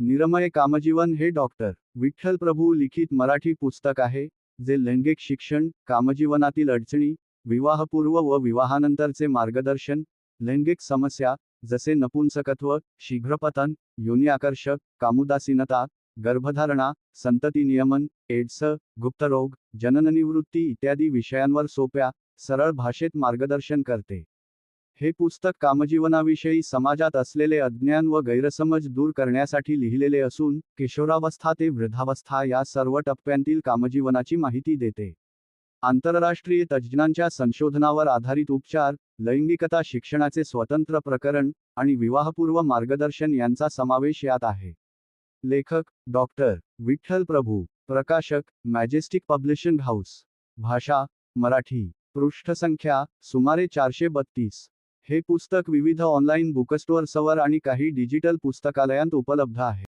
निरमय कामजीवन हे डॉक्टर विठ्ठल प्रभू लिखित मराठी पुस्तक आहे जे लैंगिक शिक्षण कामजीवनातील अडचणी विवाहपूर्व व विवाहानंतरचे मार्गदर्शन लैंगिक समस्या जसे नपुंसकत्व शीघ्रपतन योनी आकर्षक कामुदासीनता गर्भधारणा संतती नियमन एड्स गुप्तरोग जनननिवृत्ती इत्यादी विषयांवर सोप्या सरळ भाषेत मार्गदर्शन करते. हे पुस्तक कामजीवनाविषयी समाजात असलेले अज्ञान व गैरसमज दूर करण्यासाठी लिहिलेले असून किशोरावस्था ते वृद्धावस्था या सर्व टप्प्यांतील कामजीवनाची माहिती देते. आंतरराष्ट्रीय तज्ज्ञांच्या संशोधनावर आधारित उपचार लैंगिकता शिक्षणाचे स्वतंत्र प्रकरण आणि विवाहपूर्व मार्गदर्शन यांचा समावेश यात आहे. लेखक डॉक्टर विठ्ठल प्रभू प्रकाशक मॅजेस्टिक पब्लिशिंग हाऊस भाषा मराठी पृष्ठसंख्या सुमारे चारशे बत्तीस. हे पुस्तक विविध ऑनलाईन बुकस्टोअर्सवर आणि काही डिजिटल पुस्तकालयांत उपलब्ध आहे.